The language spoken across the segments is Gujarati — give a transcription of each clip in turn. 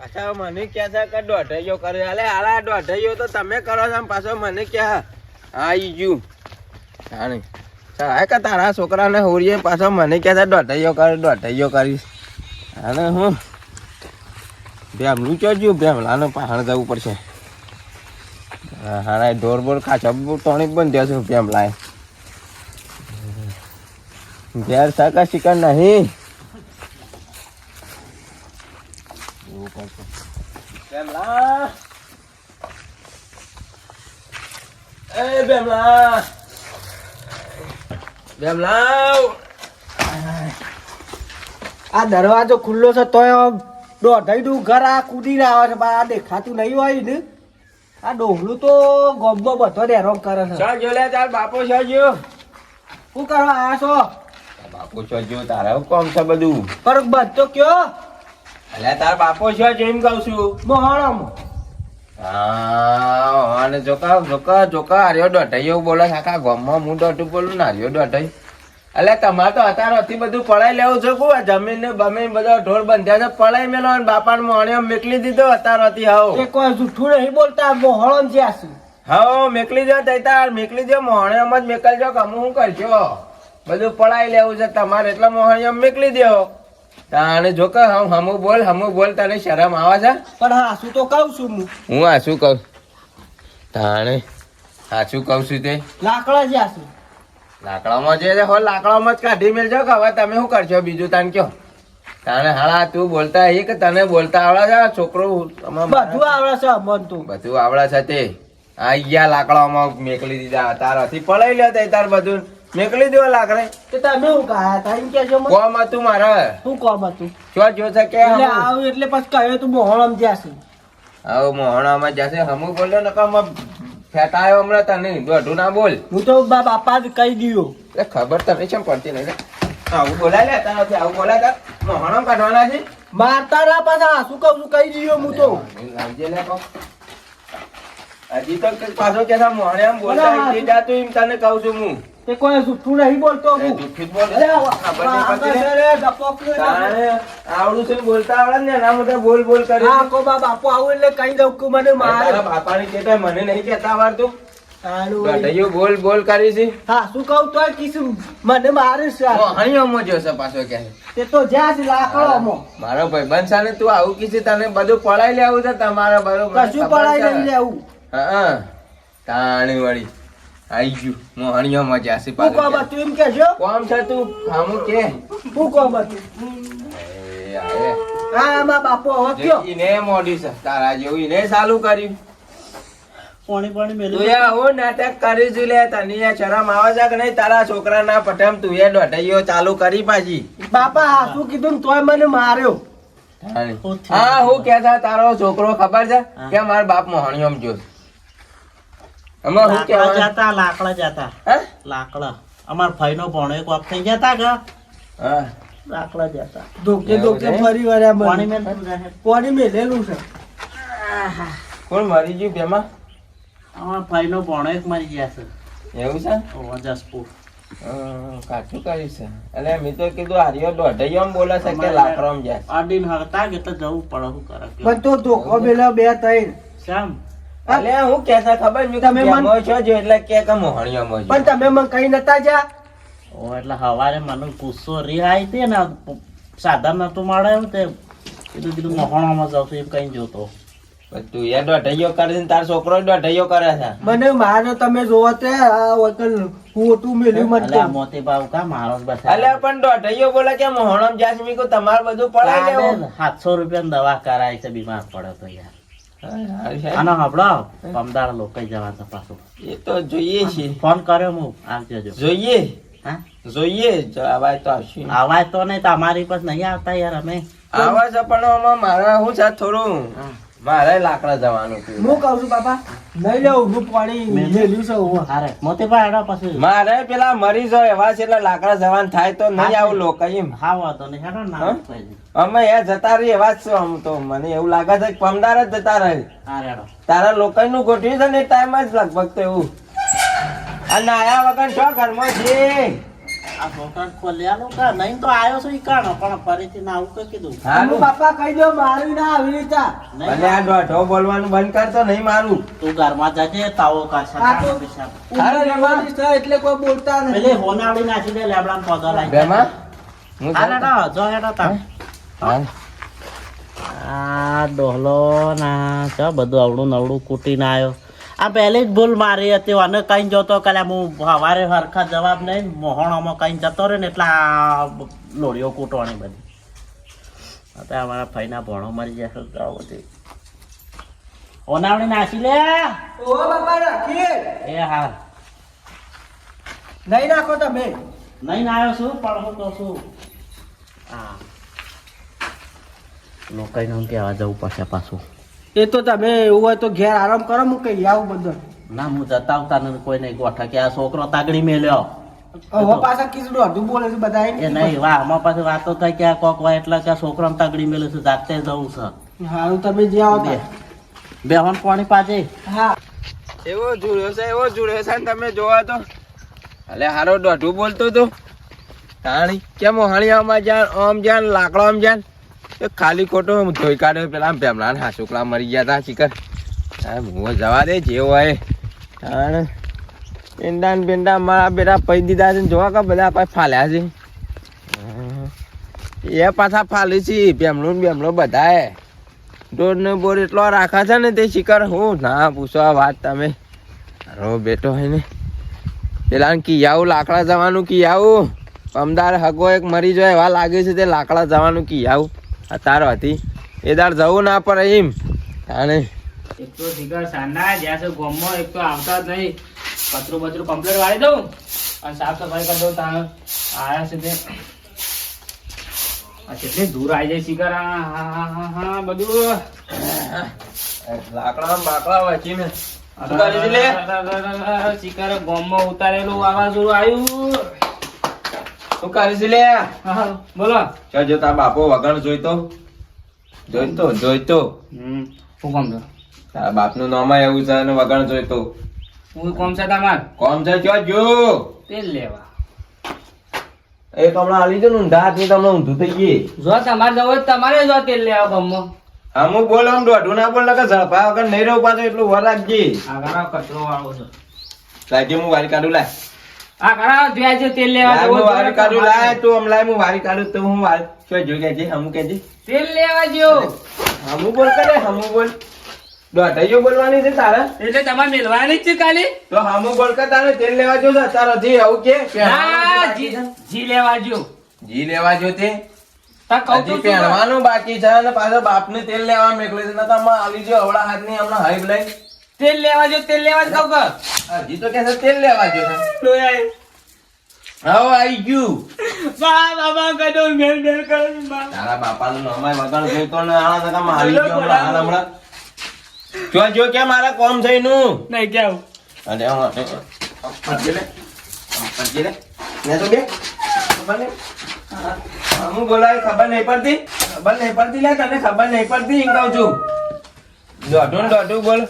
પાછા મને કે છે કે દોઢૈયો કરે અલે આલા દોઢૈયો તો તમે કરો છો પાછો મને કે આઈ ગયું. જાણે ચાલ કે તારા છોકરાને હોરીએ પાછો મને કે છે, દોઢૈયો કરે, દોઢૈયો કરીશ. અને હું? ભેમલું ચોજ્યું ભેમલાને પહાણ જવું પડશે. હારા ઢોર બોર ખાચા ટોણી બંધ દેશે ભેમલાએ. ઘેર સાકા શિકાર નહીં એવું પડશે બેમલા એ બેમલા બેમલા આ દરવાજો ખુલ્લો છે તોય દોઢાઈ દઉં ઘર આ કૂદી રહ્યા છે આ દેખાતું નહીં હોય ને. આ ડોહલું તો ગોબો બધો ડેરો કરે છે. શા જો લે તાર બાપો જો. શું કરવા આ છો? બાપો તારે તારા કોમ છે બધું. પર બધો કયો. અલ્યા તાર બાપો છે જેમ કહું છું. મોહાણામાં. હા અને જોકા જોકા જોકા આર્યો દોઢાઈયો બોલે આખા ગામમાં હું દોઢું બોલું ને આર્યો દોઢાઈ. તમારે તો અત્યારથી બધું પડાઈ લેવું છે કુ જમીન ને બધો ઢોર બંધ્યા છે પડાઈ મેલો અને બાપાને મોણિયો મેકલી દીધો અત્યારથી હાવ. એ કોઈ જૂઠું નહીં બોલતા મોહણમ છે છું હાવ મેકલી જો તૈતાર મેકલી જો મોણિયામાં જ મેકલજો કે હું શું કરશો બધું પડાઈ લેવું છે તમારે એટલે મોણિયામ મેકલી દેવો તાણે જો કે હમ હમું બોલ હમું બોલ તને શરમ આવે છે? પણ હા શું તો કહું છું હું. હું આ શું કહું? તાણે સાચું કહું છું તે. લાકડા જ્યાં આસું. લાકડામાં જે છે હો લાકડામાં જ કાઢી મેળજો કે હવે તમે શું કરશો? બીજું તાન કયો? તાણે હાળા તું બોલતા એ કે તને બોલતા આવડે છે? છોકરો બધું આવડે છે મન તું. બધું આવડે છે તે. આ ગયા લાકડામાં મેકલી દીધા તારાથી પડાઈ લે તે તાર બધું. મેકલી દેવા લાકડે. તો તમે હું હતા? એમ કહેજો મને. કોમ હતું મારે? શું કોમ હતું? ચો જો છે કે એટલે આવ એટલે પછી કહ્યું તું મોહણમ જ્યાં આવ મોહણમ જાશે હમુ બોલ્યો ને કામ ફેટાયો હમણાં તને. દોઢું ના બોલ. હું તો બા બાપા જ કહી દીયો. એ ખબર તમે કેમ પડતી નહીં? આવું બોલાય લે તારાથી આવું બોલાય તા મોહણમ કાઢવાના છે? મારતા ના પાછા. શું કહું છું કહી દીયો હું તો. લાવજે લે કહું. હજી તો પાછો કે મોહણે આમ બોલતા બોલા. નથી એમ તને કહું છું હું. તે કોઈ જૂઠું નહીં બોલતો હું. આવડું છે બોલતા આવડે ને એના માટે બોલ બોલ કરે હા, કો બા બાપુ આવું એટલે કઈ દઉં કે મને મારે. બાપાને કહેતા મને નહીં કેતા તારું બોલ બોલ કરી છે. હા શું કહું તોય કીશું મને મારે છે આ. જો જોશે પાછો કે તે તો જ્યાં છે લાકડોમાં મારો ભાઈબંધ ને તું આવું કીધું તને બધું પડાઈ લેવું છે તમારા બરોબર કશું પડાઈ લેવું. હા તાણી વળી આઈ ગયું. મોહણીઓમાં જાસી શું કોમ પાછો હતું એમ કેજો કોમ છે તું? ખામું કે. શું કોમ હતું. હા આમાં બાપો હવે કયો? ઈને મોડી છે. તારા જેવું ઈને ચાલુ કર્યું. પાણી પાણી તું યા આવું નાટક કરી છું લે તને યા શરમ આવે છે કે નહીં? તારા છોકરાના પટમ તું એ દોઢૈયો ચાલુ કરી પાછી. બાપા હા શું કીધું તોય મને માર્યો. હા હું કેતા તારો છોકરો ખબર છે? કે મારા બાપ મોહણીઓમ જો આમાં હું લાકડા કહેવાનું? લાકડા જતા. હા? લાકડા. અમાર ભાઈ નો ભણો એક વાપ થઈ જતા કે હા. લાકડા જતા. ધોકે ધોકે ફરી વળ્યા પાણી મને. મેં તું જાહે. પાણી મેલેલું છે. કોણ મરી ગયું પેમાં અમાર ભાઈ ભણો એક મરી ગયા છે. એવું છે? ઓ, જસપુર કાચું કર્યું છે. એટલે મેં તો કીધું હારીઓ દોઢૈયો બોલે છે કે લાકડોમ જાય અડીન હતા કે તો જવું પડે શું કરે પણ તો ધોકો મેલ્યો બે ત્રણ. શ્યામ એટલે હું કેસા ખબર? મેં તમે મન- છો જો એટલે કે કે મોહણીઓમાં પણ તમે મને કઈ નતા જા ઓ એટલે હવારે મને ગુસ્સો રી આવી હતી ને સાધન નતું મળે એમ તે કીધું કીધું મહોણામાં જાવ છું એમ કઈ જોતો. પણ તું એ દોઢૈયો કરે છે ને તારો છોકરો દોઢૈયો કરે છે. મને મારો તમે જોવો તે આ વકલ ખોટું મેલ્યું મત એટલે મોતી બાવ કા મારો જ બસ અલ્યા પણ દોઢૈયો બોલે કે મોહણમ જાસમી કો તમાર તમારે બધું પડાઈ લેવો. સાતસો રૂપિયા દવા કરાય છે બીમાર પડે તો યાર. આનો હબળો પમદાર લોકો જવા છે પાછું. એ તો જોઈએ છે. ફોન કર્યો હું. આવજો જોઈએ. હા? જોઈએ. જો તો આવશે. તો નહીં તમારી પાસે નહીં આવતા યાર અમે. આવાજ પણ મારા મારે શું છે થોડું. હા. મારે લાકડા જવાનું હું કઉ છું બાપા નહીં લેવું હું પાણી મેલ્યું છે હું. અરે મોતીભાઈ એનો પછી. મારે પેલા મરી જાય એવા છે એટલે લાકડા જવાનું થાય તો નહીં આવું લોકો એમ. હા વાતો નહીં હેડો ને અમે એ જતા રહી એવા જ છું આમ તો. મને એવું લાગે છે કે પમદાર જ જતા રહે. તારા લોકો નું ગોઠવ્યું છે ને ટાઈમ જ લગભગ તો એવું. અને આયા વગર શું ઘરમાં છે આ છોકરાને ખોલ્યાનું કા નહીં તો આવ્યો છું ઈ કાણો પણ ફરીથી ના આવું કે કીધું. હારું. બાપા કહી દો મારી ના આવી રીતે ભલે આ દોઢો બોલવાનું બંધ કરતો નહીં મારું. તું ઘરમાં જજે તાવો કાઢશે આ તો- કાઢો પેશાબ. ઉંમર રહેવાની છે એટલે કોઈ બોલતા નથી. પેલી હોનાવડી નાખી દે લેબડામાં પગો લાગી બેમાં? હું હા જો હેડો તાર. આ ડોહલો ના બધું અવળું નવડું કૂટીને આવ્યો આ પહેલી જ ભૂલ મારી હતી. અને કઈ જતો કાલે હું સવારે હરખા જવાબ નહીં મોહણોમાં કઈ જતો રહ્યો ને એટલે લોડીઓ કૂટવાની બધી. અત્યારે અમારા ભાઈના ભણો મરી જશે આ બધી ઓનાવણી નાસી લે? ઓ બાપા રાખીએ. એ હા નહીં નાખો તમે. નહીં આવ્યો છું પણ હું તો છું. હા. લોકોને હું કહેવા જવું પડશે પાછું. એ તો તમે એવું હોય તો ઘેર આરામ કરો હું કઈ આવું બધું. ના હું જતા આવતા નથી કોઈ નહીં ગોઠા કે આ છોકરો તાગડી મેલ્યો. હવે પાછા કિસડું અડધું બોલે છે બધા એ નહીં વાહ આમાં પાછી વાતો થાય કે આ કોક હોય એટલે કે છોકરાને તાગડી મેલ્યો છે જાતે જવું છે. હારું તમે જ્યાં બે. આવો બે હોન પાણી પાજે. હા. એવો જુડ્યો છે એવો જુડ્યો છે ને તમે જોવા તો. અલે હારો દોઢું બોલતો તો. તાણી કેમ હણિયામાં જાન ઓમ જાન આમ જાન એ ખાલી ખોટો ધોઈ કાઢ્યો. પેલા પેમલા હા છોકરા મરી ગયા હતા શિકર હા હું જવા દે જે હોય. તાણ પેંડા ને પેંડા મારા બેટા પૈ દીધા છે જોવા કે બધા પાસે ફાલ્યા છે? હા. એ પાછા ફાલી છે ભેમલું ને બેમલો બધાએ. ડોર ને બોર એટલો રાખા છે ને તે શિકાર હું ના પૂછો આ વાત તમે. રો બેટો હોય ને. પેલા કી આવું લાકડા જવાનું કી આવું અમદાર હગો એક મરી જાય એવા લાગે છે તે લાકડા જવાનું કી આવું આ તારો હતી એ દાળ જવું ના પડે એમ. અને એક તો શિખર સાંજના જ્યાં છે ગોમો એક તો આવતા જ નહીં. કચરું બચરું કમ્પ્લીટ વાળી દઉં અને સાફ સફાઈ કરી દઉં ત્યાં આયા છે તે કેટલી દૂર આવી જાય શિખર હા હા હા હા બધું. લાકડા બાકડા વચીને શિખર ગોમમાં ઉતારેલું આવા જોરું આવ્યું. શું કરે છે લે? બોલો. ચાલ જો તાર બાપો વગણ જોઈતો? જોઈતો જોઈતો? હમ શું કામ છે? તારા બાપનું નામ એવું છે અને વગણ જોઈતો. હું કોમ છે તમાર? કોમ છે? ચો જો. તેલ લેવા. એ હમણાં આલી દો ને ઊંધા હાથની તમને ઊંધું થઈ ગઈ જો તમારે જવું તમારે જો તેલ લેવા ગમમાં અમુક બોલ આમ દોઢું ના બોલ કે ઝડપા વગર નહીં રહું પાછું એટલું વર રાખજે. આ કચરો વાળો છે. લાગી હું વારી કાઢું લાય આ ઘણા ધ્યાન છે તેલ લેવા જવું વારી કાઢું લાય તું આમ હું વારી કાઢું તો હું વારી શું જોઈ કેજે હમું કેજે. તેલ લેવા જો હમું બોલ કરે હમું બોલ. દોઢાઈઓ બોલવાની છે તારે? એટલે તમારે મેલવાની જ છે ખાલી? તો હમું બોલ તારે તેલ લેવા જો તારો જી આવું કે? ના, જી જી લેવા જો જી લેવા જો તે? તા કહું હજી તો છું. પહેરવાનું બાકી છે અને પાછો બાપને તેલ લેવા મેકલે છે આમાં આલી જો અવળા હાથની હમણાં હાઈબ લઈ તેલ લેવા જો તેલ લેવા જ કહું હજી તો કે તેલ લેવા જો હા આઈ આવી ગયું. બા, બાબા કદો મેલ મેલ કર તારા બાપા બાપાનું નામે વગર તો ને આના નકા મારી ગયો હમણાં હમણાં. જો જો કે મારા કોમ થઈનું નહીં કેવું અને હું પડજે લે પડજે લે ને તો બે. નહીં? હું બોલાય ખબર નહીં પડતી? ખબર નહીં પડતી લે તને ખબર નહીં પડતી એમ કહું છું. દોઢું ને દોઢું બોલ.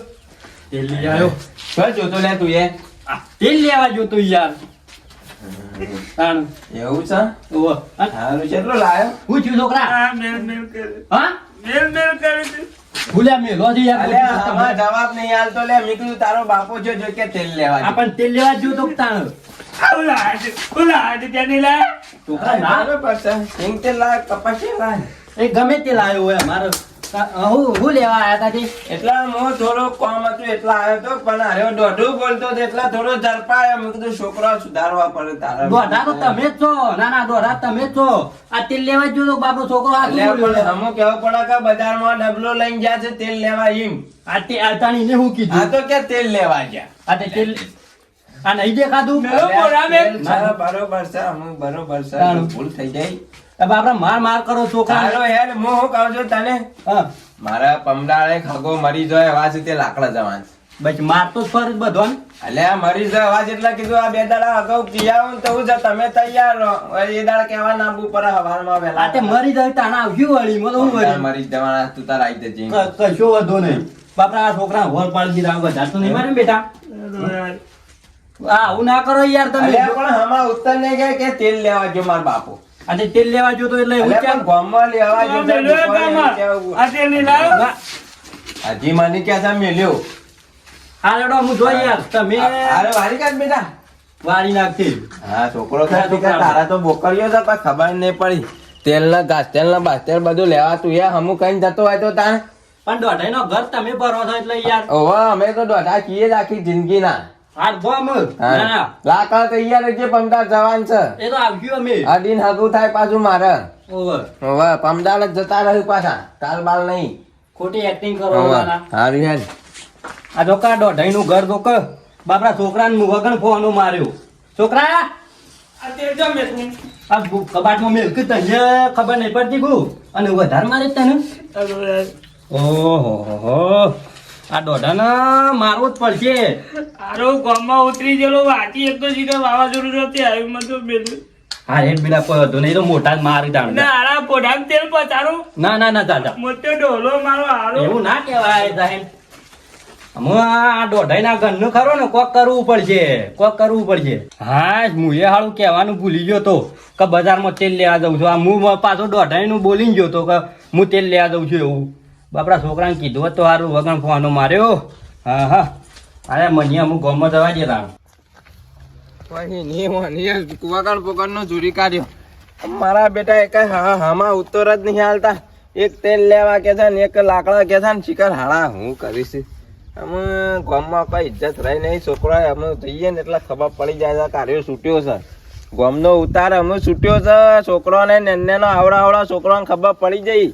તેલ લઈ આવ્યો ભાઈ જોતો લે તું એ તેલ લેવા જોતો યાર. તાણ. એવું છે? ઓહો. હા? સારું એટલું લાયો? હું છું છોકરા? હા મેલ મેલ કરે. હા? મેલ મેલ કરે છે ભૂલ્યા મેલો યાર અલે જવાબ નહીં આલતો લે મેં તારો બાપો છે જો કે તેલ લેવા. આપણ તેલ લેવા જો તો તાણ. છોકરા ના. છે. સિંગ તેલ લાય, કપાસી લાય. એ ગમે તે લાયો હોય અમારો. હું હું લેવા આયા તા એટલા હું થોડો કોમ હતું એટલા આવ્યો તો પણ હારે દોઢું બોલતો એટલા થોડો ઝડપાયો. મેં કીધું છોકરા સુધારવા પડે તારા દોઢા તો તમે જ છો. ના ના દોઢા તમે જ છો. આ તેલ લેવા જો તો બાપનો છોકરો આ અમુક કેવું પડે કે બજારમાં ડબલો લઈને ગયા છે તેલ લેવા એમ. આ તે આ તાણીને હું આ કીધું તો કે તેલ લેવા ગયા. આ તેલ આ નહીં દેખાતું? બરોબર છે હું બરોબર છે ભૂલ થઈ જાય. હવે આપણે માર માર કરો છોકરા હાલો યાર હું શું કહું છું તને? મારા પમડાળે ખગો મરી જાય એવા તે લાકડા જવાન. બસ માર તો ફરજ બધો અલ્યા મરી જાય અવાજ એટલે કીધું આ બે દાડા અગાઉ કિયાવો ને તો હું તમે તૈયાર રહો. એ દાડા કેવા નાબુ પર હવારમાં માં આ તે મરી જાય તાણા આવ્યું વળી મને હું વળી? મરી જવાના તું તાર આવી જજે. કશો વધો નહીં. બાપરા આ છોકરા હોર પાડી દીધા વધારે તો નહીં મારે બેટા? આવું ના કરો યાર તમે. પણ હમણાં ઉત્તર નહીં ગયા કે તેલ લેવા જો માર બાપુ? અને તેલ લેવા જો તો એટલે હું કેમ ગામમાં લેવા જો આ તેલ? ના, હજી મને કે છે મેલ્યો આ લેડો હું જોઈ યાર. તમે અરે વારી કાઢ બેટા. વારી નાખતી હા છોકરો તારા તો બોકરીઓ છે પણ ખબર નહીં પડી. તેલ ના ઘાસ તેલ ના બાસ તેલ બધું લેવા તું યાર હમું કઈ જતો હોય તો તાણ પણ દોઢાઈ નો ઘર તમે ભરો છો એટલે યાર. ઓવા અમે તો દોઢા કીએ જ આખી જિંદગી ના ના ના લાકડા તૈયાર છે પમદાર જવાન છે. એ તો આવ્યું અમે. અડીન હગું થાય પાછું મારે. પમદાર જ જતા રહ્યું પાછા. તાલ બાલ નહીં. ખોટી એક્ટિંગ કરો હારી હેડ આ જો દોઢાઈ નું ઘર તો બાપરા છોકરાને મુગન ફોનો માર્યો. છોકરા! આ ગુ- કબાટમાં મેલ કે તને ખબર નહીં પડતી ગુ. અને વધારે મારે તને. ઓહો હો. આ દોઢાના મારવો જ પડશે. આરો ગામમાં ઉતરી ગયેલો વાંચી એક તો સીધો વાવાઝોડું નથી આવ્યું મને તો બેલું. હા રેડ બિલા કોઈ હતો નહીં તો મોટા મારી દાણ ના આરા પોઢામાં તેલ પચારું. ના ના ના દાદા મોટો ડોલો મારો એવું ના કહેવાય સાહેબ હું આ દોઢાઈ ના ઘરનું ખરો ને કોક કરવું પડશે કોક કરવું પડશે. હા હું એ હાળું કહેવાનું ભૂલી ગયો તો. કે બજારમાં તેલ લેવા જઉં છું. આ હું પાછો દોઢાઈ નું બોલી ગયો તો કે હું તેલ લેવા જઉં છું એવું. બાપડા છોકરાને કીધું હતું સારું વગણ ફોનો માર્યો. હા હા. અરે મને હું ગોમમાં જવા દે તાણ કુવાકાળ પોકળનો જુરી કાઢ્યો. મારા બેટા એક હા હામાં ઉત્તર જ નહીં હાલતા. એક તેલ લેવા કે છે ને એક લાકડા કે છે ને શિકાર. હું કરીશ? અમે ગામમાં કઈ ઇજ્જત રહી નહીં. છોકરા અમે જઈએ ને એટલે ખબર પડી જાય કાર્યો છૂટ્યો છે. ગામનો ઉતાર અમે છૂટ્યો છે. છોકરોને નેનો આવડા આવડા છોકરાને ખબર પડી જઈ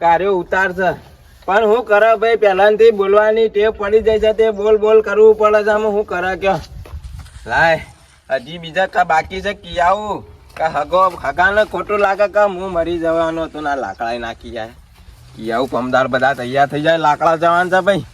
કાર્યો ઉતાર છે. પણ હું કરે ભાઈ, પહેલાથી બોલવાની ટેવ પડી જાય છે, તે બોલ બોલ કરવું પડે છે અમે હું કરે કયો? લાય, હજી બીજા કા બાકી છે કિયાવું કા હગો, હગાને ખોટું લાગે કે હું મરી જવાનો હતો ના લાકડા નાખી જાય. કિયાવું પમદાર બધા તૈયાર થઈ જાય, લાકડા જવાન છે ભાઈ.